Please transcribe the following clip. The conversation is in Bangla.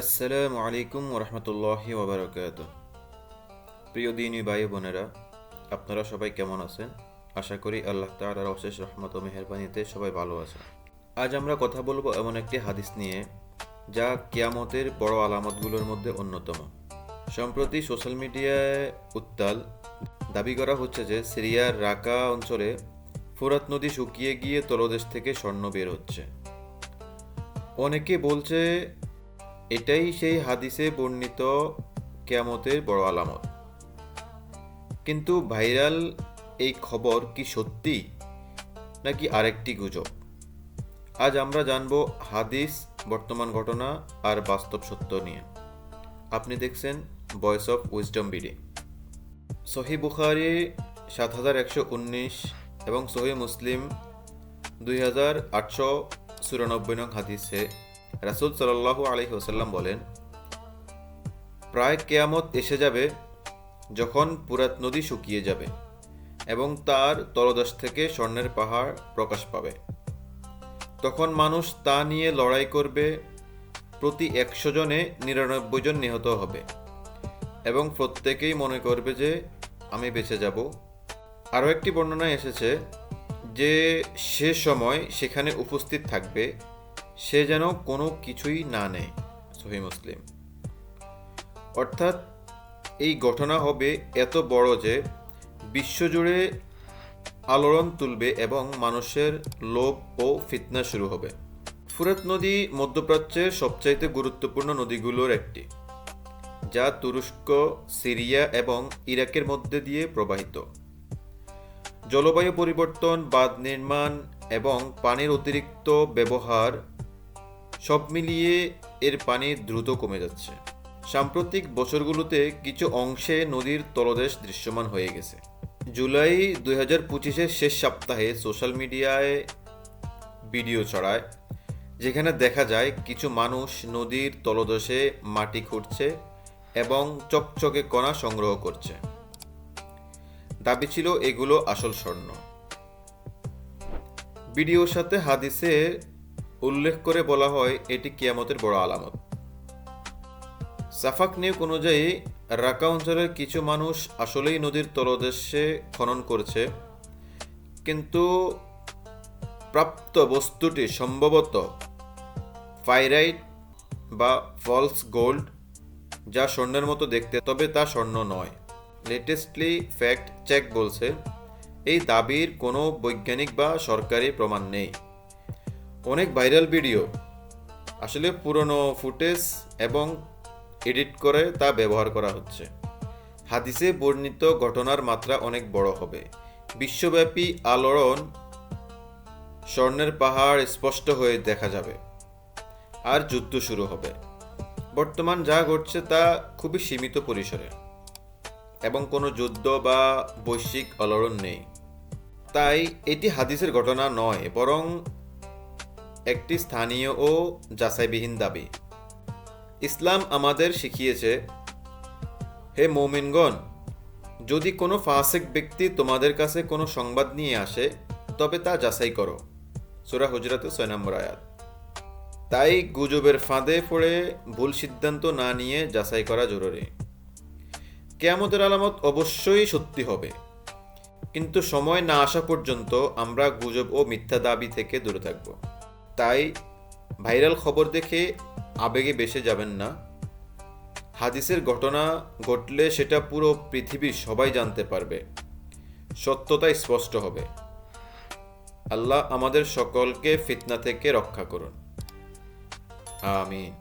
আসসালামু আলাইকুম ওরহমতুল্লাহি ওবরাকাত প্রিয় দিনী ভাই বোনেরা, আপনারা সবাই কেমন আছেন? আশা করি আল্লাহ তাআলার অশেষ রহমত ও মেহেরবানিতে সবাই ভালো আছেন। আজ আমরা কথা বলব এমন একটি হাদিস নিয়ে, যা কিয়ামতের বড় আলামতগুলোর মধ্যে অন্যতম। সম্প্রতি সোশ্যাল মিডিয়ায় উত্তাল দাবি করা হচ্ছে যে, সিরিয়ার রাকা অঞ্চলে ফুরাত নদী শুকিয়ে গিয়ে তলদেশ থেকে স্বর্ণ বের হচ্ছে। অনেকে বলছে এটাই সেই হাদিসে বর্ণিত কেয়ামতের বড় আলামত। কিন্তু ভাইরাল এই খবর কি সত্যি, নাকি আরেকটি গুজব? আজ আমরা জানব হাদিস, বর্তমান ঘটনা আর বাস্তব সত্য নিয়ে। আপনি দেখছেন ভয়েস অফ উইজডম বিডি। সহি বুখারি সাত হাজার একশো উনিশ এবং সহি মুসলিম দুই হাজার আটশো চুরানব্বই নং হাদিসে রাসুল সাল্লাহ আলহি ওসাল্লাম বলেন, প্রায় কেয়ামত এসে যাবে যখন পুরাত নদী শুকিয়ে যাবে এবং তার তলদেশ থেকে স্বর্ণের পাহাড় প্রকাশ পাবে। তখন মানুষ তা নিয়ে লড়াই করবে, প্রতি একশো জনে নিরানব্বই জন নিহত হবে এবং প্রত্যেকেই মনে করবে যে, আমি বেঁচে যাব। আরও একটি বর্ণনায় এসেছে যে, সে সময় সেখানে উপস্থিত থাকবে সে যেন কোনো কিছুই না নেয়, সহি মুসলিম। অর্থাৎ এই ঘটনা হবে এত বড় যে বিশ্বজুড়ে আলোড়ন তুলবে এবং মানুষের লোভ ও ফিতনা শুরু হবে। ফুরাত নদী মধ্যপ্রাচ্যের সবচাইতে গুরুত্বপূর্ণ নদীগুলোর একটি, যা তুরস্ক, সিরিয়া এবং ইরাকের মধ্যে দিয়ে প্রবাহিত। জলবায়ু পরিবর্তন, বাঁধ নির্মাণ এবং পানির অতিরিক্ত ব্যবহার সব মিলিয়ে এর পানি দ্রুত কমে যাচ্ছে। সাম্প্রতিক বছরগুলোতে কিছু অংশে নদীর তলদেশ দৃশ্যমান হয়ে গেছে। জুলাই দুই হাজার পঁচিশের শেষ সপ্তাহে সোশ্যাল মিডিয়ায় ভিডিও ছড়ায়, যেখানে দেখা যায় কিছু মানুষ নদীর তলদেশে মাটি খুঁড়ছে এবং চকচকে কণা সংগ্রহ করছে। দাবি ছিল এগুলো আসল স্বর্ণ। ভিডিওর সাথে হাদিসে উল্লেখ করে বলা হয়, এটি কিয়ামতের বড় আলামত। সাফাক নিয়োগ অনুযায়ী, রাকা অঞ্চলের কিছু মানুষ আসলেই নদীর তলদেশে খনন করছে, কিন্তু প্রাপ্ত বস্তুটি সম্ভবত ফাইরাইট বা ফলস গোল্ড, যা স্বর্ণের মতো দেখতে, তবে তা স্বর্ণ নয়। লেটেস্টলি ফ্যাক্ট চেক বলছে, এই দাবির কোনো বৈজ্ঞানিক বা সরকারি প্রমাণ নেই। অনেক ভাইরাল ভিডিও। আসলে পুরনো ফুটেজ এবং এডিট করে তা ব্যবহার করা হচ্ছে। হাদিসে বর্ণিত ঘটনার মাত্রা অনেক বড় হবে। বিশ্বব্যাপী আলোড়ন স্বর্ণের পাহাড় স্পষ্ট হয়ে দেখা যাবে। আর যুদ্ধ শুরু হবে। বর্তমান যা ঘটছে তা খুবই সীমিত পরিসরে। এবং কোনো যুদ্ধ বা বৈশ্বিক আলোড়ন নেই। তাই এটি হাদিসের ঘটনা নয়, বরং একটি স্থানীয় ও যাচাইবিহীন দাবি। ইসলাম আমাদের শিখিয়েছে, হে মৌমিনগণ, যদি কোনো ফাসেক ব্যক্তি তোমাদের কাছে কোনো সংবাদ নিয়ে আসে, তবে তা যাচাই করো। সুরা হুজরাতে ছয় নম্বর আয়াত। তাই গুজবের ফাঁদে পড়ে ভুল সিদ্ধান্ত না নিয়ে যাচাই করা জরুরি। কেয়ামতের আলামত অবশ্যই সত্যি হবে। কিন্তু সময় না আসা পর্যন্ত আমরা গুজব ও মিথ্যা দাবি থেকে দূরে থাকব। তাই ভাইরাল খবর দেখে আবেগে বেসে যাবেন না। হাদিসের ঘটনা ঘটলে সেটা পুরো পৃথিবীর সবাই জানতে পারবে। সত্যতা স্পষ্ট হবে। আল্লাহ আমাদের সকলকে ফিতনা থেকে রক্ষা করুন। আমিন।